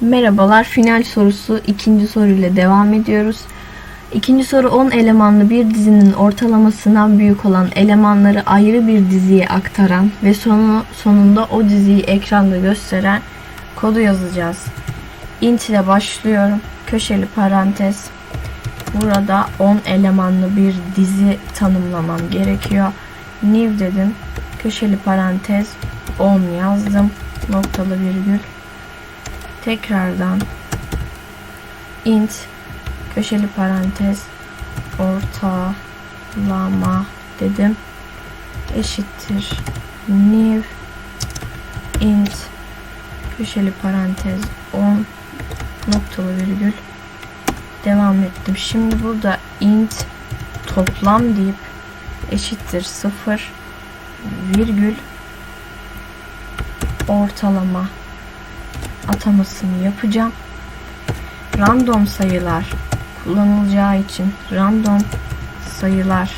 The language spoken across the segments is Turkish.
Merhabalar. Final sorusu ikinci soruyla devam ediyoruz. İkinci soru 10 elemanlı bir dizinin ortalamasından büyük olan elemanları ayrı bir diziye aktaran ve sonu sonunda o diziyi ekranda gösteren kodu yazacağız. int ile başlıyorum. Köşeli parantez. Burada 10 elemanlı bir dizi tanımlamam gerekiyor. New dedim. Köşeli parantez 10 yazdım. Noktalı virgül. Tekrardan int köşeli parantez ortalama dedim. Eşittir new int köşeli parantez 10 noktalı virgül devam ettim. Şimdi burada int toplam deyip eşittir 0 virgül ortalama atamasını yapacağım. Random sayılar kullanılacağı için random sayılar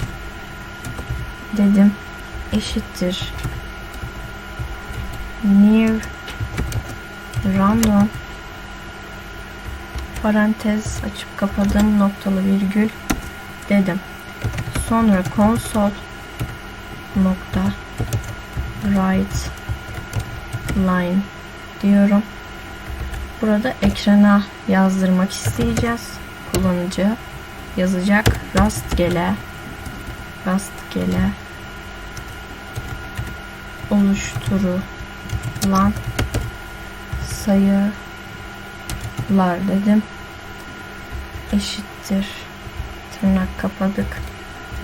dedim eşittir new random parantez açıp kapadım noktalı virgül dedim. Sonra console nokta write line diyorum. Burada ekrana yazdırmak isteyeceğiz. Kullanıcı yazacak rastgele rastgele oluşturulan sayılar dedim. Eşittir. Tırnak kapadık.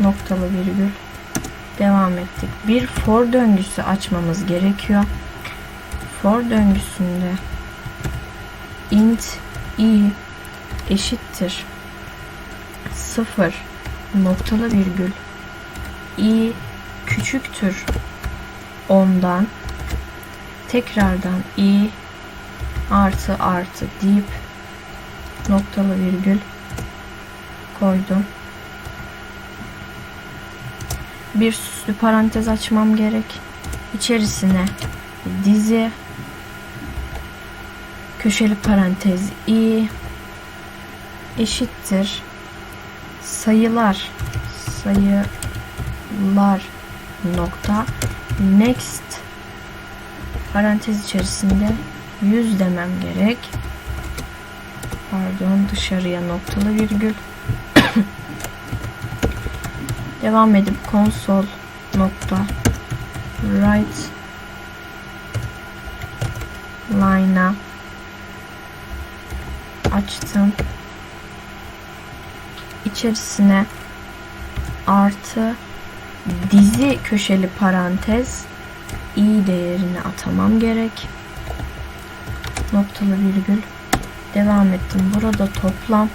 Noktalı virgül. Devam ettik. Bir for döngüsü açmamız gerekiyor. For döngüsünde int i eşittir 0 noktalı virgül i küçüktür ondan tekrardan i artı artı deyip noktalı virgül koydum. Bir süslü parantez açmam gerek. İçerisine dizi köşeli parantez i eşittir. Sayılar sayılar nokta. Next. Parantez içerisinde 100 demem gerek. Pardon dışarıya noktalı virgül. Devam edip konsol nokta write line'a açtım. İçerisine artı dizi köşeli parantez i değerini atamam gerek. Noktalı virgül. Devam ettim. Burada toplam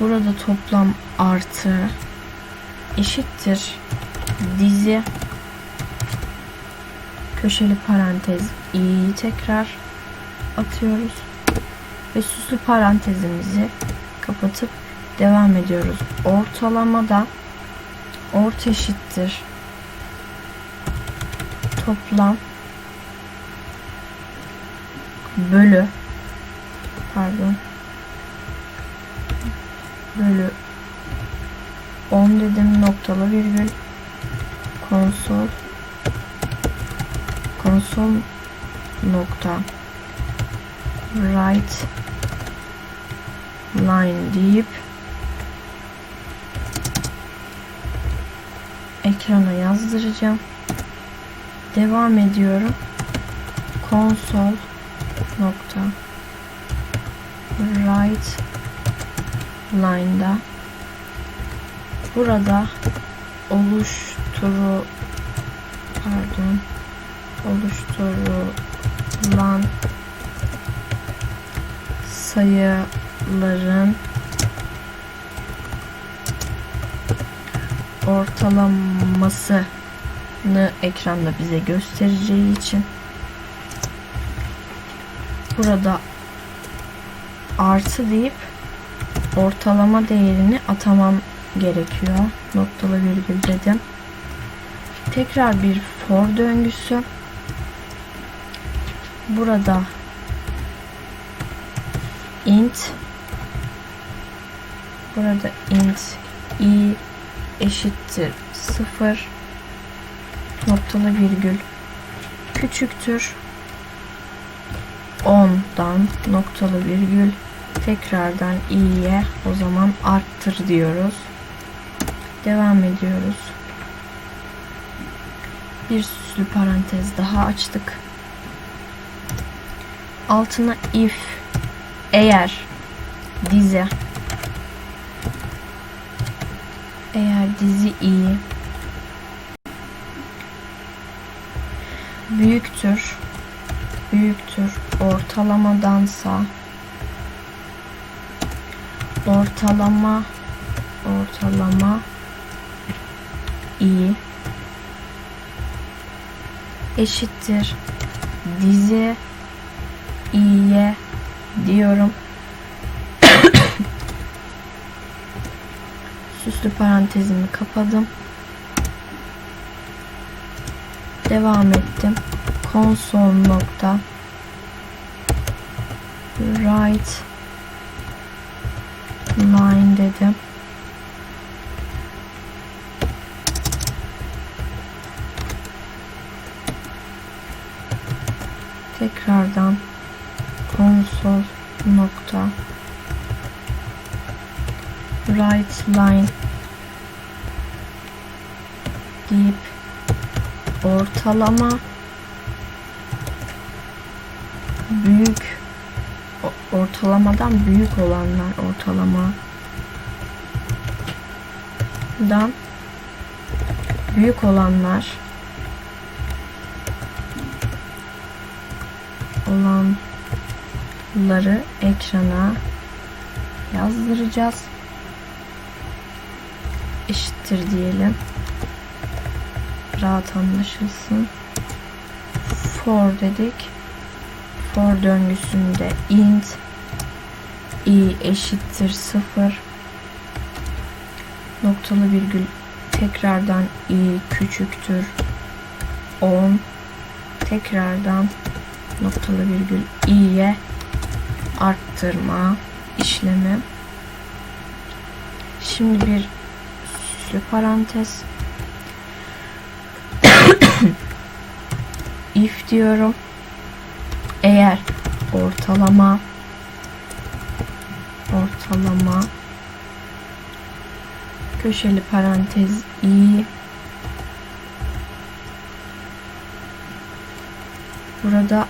burada toplam artı eşittir dizi köşeli parantez i'yi tekrar atıyoruz. Ve süslü parantezimizi kapatıp devam ediyoruz. Ortalamada ort eşittir. Toplam bölü pardon bölü 10 dedim noktalı virgül konsol konsol nokta right line deyip ekrana yazdıracağım. Devam ediyorum. Console nokta right line'da burada oluşturu pardon oluşturulan sayıların ortalamasını ekranda bize göstereceği için burada artı deyip ortalama değerini atamam gerekiyor. Noktalı virgül dedim. Tekrar bir for döngüsü. burada int burada int i eşittir 0 noktalı virgül küçüktür 10'dan noktalı virgül tekrardan i'ye o zaman arttır diyoruz. Devam ediyoruz. Bir süslü parantez daha açtık. Altına if eğer dizi. Eğer dizi i büyüktür büyüktür ortalamadansa ortalama ortalama i eşittir. Dizi i'ye diyorum. Süslü parantezimi kapadım. Devam ettim. Konsol nokta right line dedim. Tekrardan konsol nokta right line deyip ortalama büyük ortalamadan büyük olanlar ortalama dan büyük olanlar olanları ekrana yazdıracağız. Eşittir diyelim. Rahat anlaşılsın. For dedik. For döngüsünde int i eşittir 0 noktalı virgül tekrardan i küçüktür 10 tekrardan noktalı virgül i'ye arttırma işlemi. Şimdi bir süslü parantez. if diyorum. Eğer ortalama ortalama köşeli parantez i burada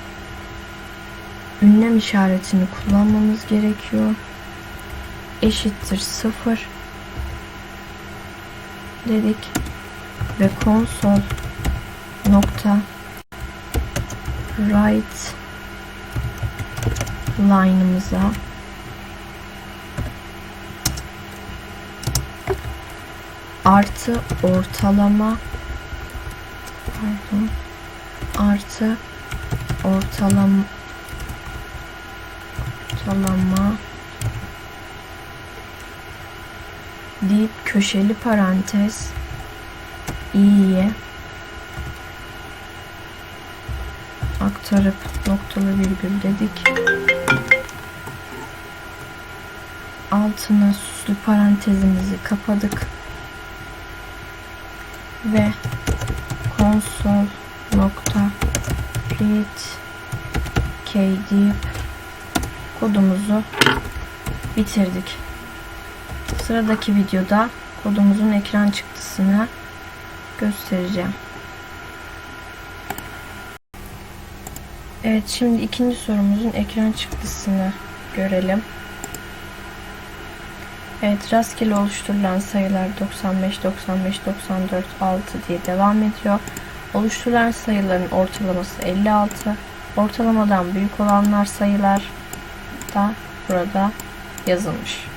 ünlem işaretini kullanmamız gerekiyor. Eşittir 0 dedik. Ve konsol nokta right line'ımıza artı ortalama pardon artı ortalama ortalama deyip köşeli parantez i'ye aktarıp noktalı virgül dedik. Altına süslü parantezimizi kapadık. Ve konsol nokta read key deyip kodumuzu bitirdik. Sıradaki videoda kodumuzun ekran çıktısını göstereceğim. Evet şimdi ikinci sorumuzun ekran çıktısını görelim. Evet rastgele oluşturulan sayılar 95, 95, 94, 6 diye devam ediyor. Oluşturulan sayıların ortalaması 56. Ortalamadan büyük olanlar sayılar da burada yazılmış.